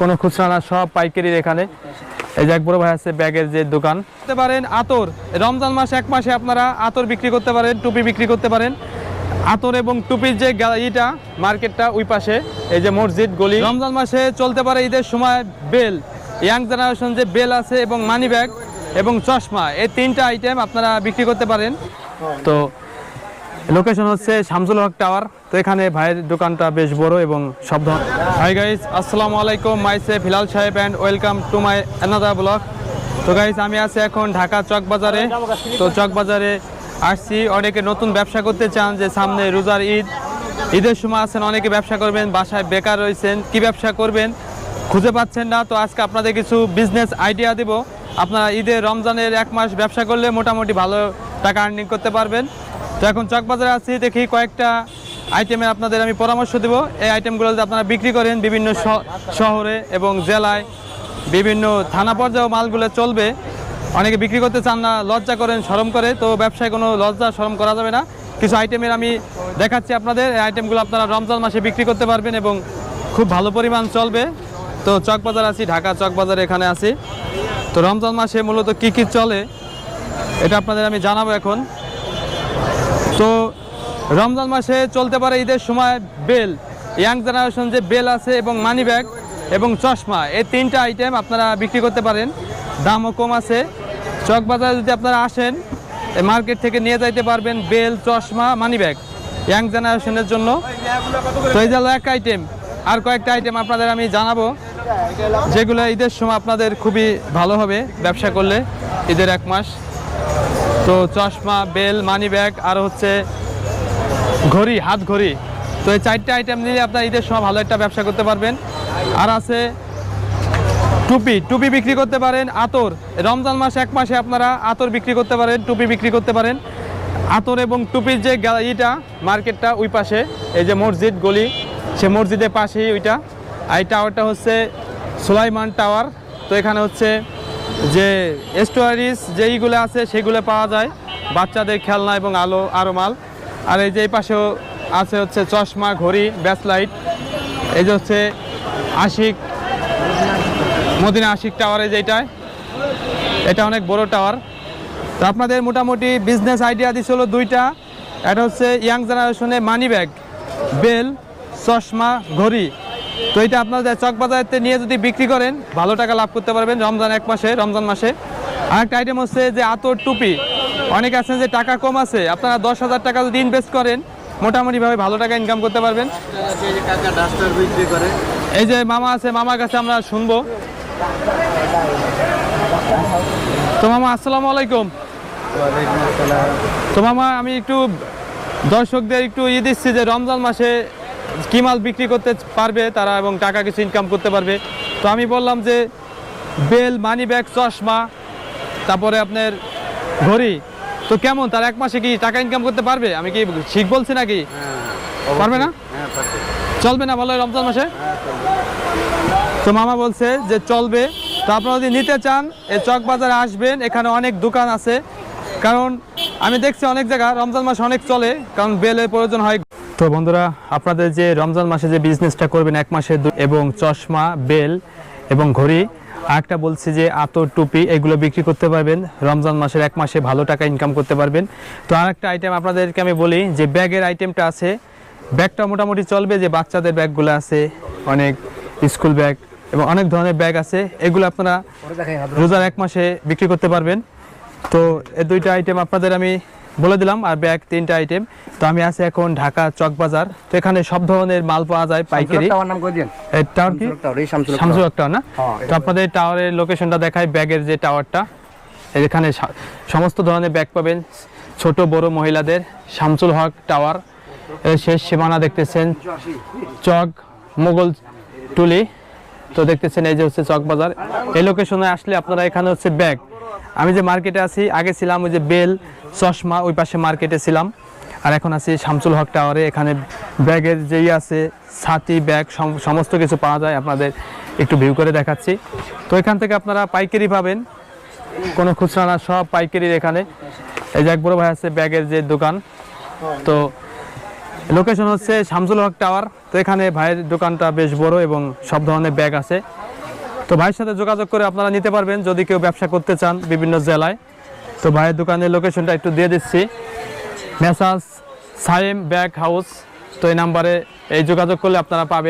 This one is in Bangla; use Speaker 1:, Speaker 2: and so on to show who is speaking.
Speaker 1: কোনো খুচরা না সব পাইকারির এখানে। এই যে এক বড় ভাই আছে ব্যাগের যে দোকান। করতে পারেন আতর। রমজান মাস এক মাসে আপনারা আতর বিক্রি করতে পারেন টুপি বিক্রি করতে পারেন। আতর এবং টুপির যে ইটা মার্কেটটা ওই পাশে এই যে মসজিদ গলি। রমজান মাসে চলতে পারে ঈদের সময় বেল। ইয়াং জেনারেশন যে বেল আছে এবং মানি ব্যাগ এবং চশমা এই তিনটা আইটেম আপনারা বিক্রি করতে পারেন। তো লোকেশন হচ্ছে শামসুল হক টাওয়ার তো এখানে ভাইয়ের দোকানটা বেশ বড় এবং শব্দ হাই গাইস আসসালামু আলাইকুম। মাই সে ফিলাল সাহেব and welcome to my another blog তো গাইস আমি আছি এখন ঢাকা চক বাজারে। তো চক বাজারে আসছি। অনেকে নতুন ব্যবসা করতে চান যে সামনে রোজার ঈদ। ঈদের সময় আছেন, অনেকে ব্যবসা করবেন, বাসায় বেকার রয়েছেন। কি ব্যবসা করবেন খুঁজে পাচ্ছেন না। তো আজকে আপনাদের কিছু বিজনেস আইডিয়া দিব। আপনারা ঈদের রমজানের এক মাস ব্যবসা করলে মোটামুটি ভালো টাকা আর্নিং করতে পারবেন। তো এখন চকবাজারে আছি, দেখি কয়েকটা আইটেমের আপনাদের আমি পরামর্শ দেব। এই আইটেমগুলো যদি আপনারা বিক্রি করেন বিভিন্ন শহরে এবং জেলায়, বিভিন্ন থানা পর্যায়ে মালগুলো চলবে। অনেকে বিক্রি করতে চান না, লজ্জা করেন শরম করে, তো ব্যবসায় কোনো লজ্জা শরম করা যাবে না। কিছু আইটেমের আমি দেখাচ্ছি আপনাদের। এই আইটেমগুলো আপনারা রমজান মাসে বিক্রি করতে পারবেন এবং খুব ভালো পরিমাণ চলবে। তো চকবাজার আছি, ঢাকা চকবাজার এখানে আছি। তো রমজান মাসে মূলত কি কি চলে, এটা আপনাদের আমি জানাব এখন। তো রমজান মাসে চলতে পারে ঈদের সময় বেল, ইয়াং জেনারেশন যে বেল আছে এবং মানি ব্যাগ এবং চশমা, এই তিনটা আইটেম আপনারা বিক্রি করতে পারেন। দামও কম আছে। চকবাজারে যদি আপনারা আসেন মার্কেট থেকে নিয়ে যাইতে পারবেন বেল, চশমা মানি ব্যাগ ইয়াং জেনারেশনের জন্য। তো এই গেল এক আইটেম আর কয়েকটা আইটেম আপনাদের আমি জানাব। যেগুলো ঈদের সময় আপনাদের খুবই ভালো হবে ব্যবসা করলে ঈদের এক মাস। তো চশমা, বেল মানি ব্যাগ আর হচ্ছে ঘড়ি, হাত ঘড়ি। তো এই চারটে আইটেম নিয়ে আপনার ঈদের সময় ভালো একটা ব্যবসা করতে পারবেন। আর আছে টুপি। টুপি বিক্রি করতে পারেন, আতর। রমজান মাস এক মাসে আপনারা আতর বিক্রি করতে পারেন, টুপি বিক্রি করতে পারেন। আতর এবং টুপির যে ইটা, মার্কেটটা ওই পাশে, এই যে মসজিদ গলি, সে মসজিদের পাশেই ওইটা। আর এই টাওয়ারটা হচ্ছে সুলাইমান টাওয়ার। তো এখানে হচ্ছে যে স্টোয়ারিজ যেইগুলো আছে, সেগুলো পাওয়া যায়। বাচ্চাদের খেলনা এবং আলো, আরও মাল। আর এই যে এই পাশেও আছে হচ্ছে চশমা, ঘড়ি ব্যাস লাইট এই যে হচ্ছে আশিক, মদিনা আশিক টাওয়ারে যেটায় এটা অনেক বড় টাওয়ার তো আপনাদের মোটামুটি বিজনেস আইডিয়া দিছিল দুইটা। এটা হচ্ছে ইয়াং জেনারেশনে মানি ব্যাগ বেল চশমা, ঘড়ি। তো এটা আপনাদের চকবাজারতে নিয়ে যদি বিক্রি করেন ভালো টাকা লাভ করতে পারবেন রমজান এক মাসে রমজান মাসে। আরেকটা আইটেম হচ্ছে যে আতর টুপি। অনেকে আছেন যে টাকা কম আছে আপনারা দশ হাজার টাকা যদি ইনভেস্ট করেন মোটামুটিভাবে ভালো টাকা ইনকাম করতে পারবেন। এই যে মামা আছে মামার কাছে আমরা শুনব। তো মামা আসসালামু আলাইকুম। তো মামা আমি একটু দর্শকদের একটু ইয়ে দিচ্ছি যে রমজান মাসে কি মাল বিক্রি করতে পারবে তারা এবং টাকা কিছু ইনকাম করতে পারবে। তো আমি বললাম যে বেল মানি ব্যাগ চশমা তারপরে আপনার ঘড়ি তো কেমন? তার এক মাসে কি টাকা ইনকাম করতে পারবে? আমি কি ঠিক বলছি নাকি?
Speaker 2: হ্যাঁ
Speaker 1: পারবে না?
Speaker 2: হ্যাঁ
Speaker 1: চলবে না ভালো রমজান মাসে?
Speaker 2: হ্যাঁ
Speaker 1: তো মামা বলছে যে চলবে। তো আপনারা যদি নিতে চান এই চক বাজারে আসবেন এখানে অনেক দোকান আছে। কারণ আমি দেখছি অনেক জায়গা রমজান মাস অনেক চলে কারণ বেলের প্রয়োজন হয় তো বন্ধুরা, আপনাদের যে রমজান মাসে যে বিজনেসটা করবেন এক মাসে এবং চশমা, বেল এবং ঘড়ি, আরেকটা বলছি যে আতর, টুপি, এগুলো বিক্রি করতে পারবেন। রমজান মাসের এক মাসে ভালো টাকা ইনকাম করতে পারবেন। তো আরেকটা আইটেম আপনাদেরকে আমি বলি যে ব্যাগের আইটেমটা আছে। ব্যাগটা মোটামুটি চলবে যে বাচ্চাদের ব্যাগগুলো আছে, অনেক স্কুল ব্যাগ এবং অনেক ধরনের ব্যাগ আছে। এগুলো আপনারা রোজার এক মাসে বিক্রি করতে পারবেন। তো এই দুইটা আইটেম আপনাদের আমি বলে দিলাম আর ব্যাগ তিনটা আইটেম তো আমি আছি এখন ঢাকা চক বাজার। তো এখানে সব ধরনের মাল পাওয়া যায় পাইকারি।
Speaker 2: টাওয়ার
Speaker 1: কি?
Speaker 2: শামসুল
Speaker 1: শামসুল টাওয়ার না?
Speaker 2: হ্যাঁ,
Speaker 1: তো আপনাদের টাওয়ারের লোকেশনটা দেখায় ব্যাগের যে টাওয়ারটা এখানে সমস্ত ধরনের ব্যাগ পাবেন ছোট বড় মহিলাদের। শামসুল হক টাওয়ার শেষ সীমানা দেখতেছেন চক মোগল টুলি। তো দেখতেছেন এই যে হচ্ছে চক বাজার। এই লোকেশনে আসলে আপনারা এখানে হচ্ছে ব্যাগ। আমি যে মার্কেটে আছি, আগে ছিলাম ওই যে বেল, চশমা ওই পাশে মার্কেটে ছিলাম। আর এখন আছি শামসুল হক টাওয়ারে, এখানে ব্যাগের যেই আছে, ছাতি, ব্যাগ, সম- সমস্ত কিছু পাওয়া যায় আপনাদের একটু ভিউ করে দেখাচ্ছি। তো এখান থেকে আপনারা পাইকারি পাবেন, কোনো খুচরা না, সব পাইকারির এখানে। এই যে এক বড় ভাই আছে ব্যাগের যে দোকান। তো লোকেশন হচ্ছে শামসুল হক টাওয়ার। তো এখানে ভাইয়ের দোকানটা বেশ বড় এবং সব ধরনের ব্যাগ আছে। তো ভাইয়ের সাথে যোগাযোগ করে আপনারা নিতে পারবেন যদি কেউ ব্যবসা করতে চান বিভিন্ন জেলায়। তো ভাইয়ের দোকানের লোকেশনটা একটু দিয়ে দিচ্ছি। মেসাজ, সাইম ব্যাগ হাউস, তো এই নাম্বারে এই যোগাযোগ করলে আপনারা পাবেন।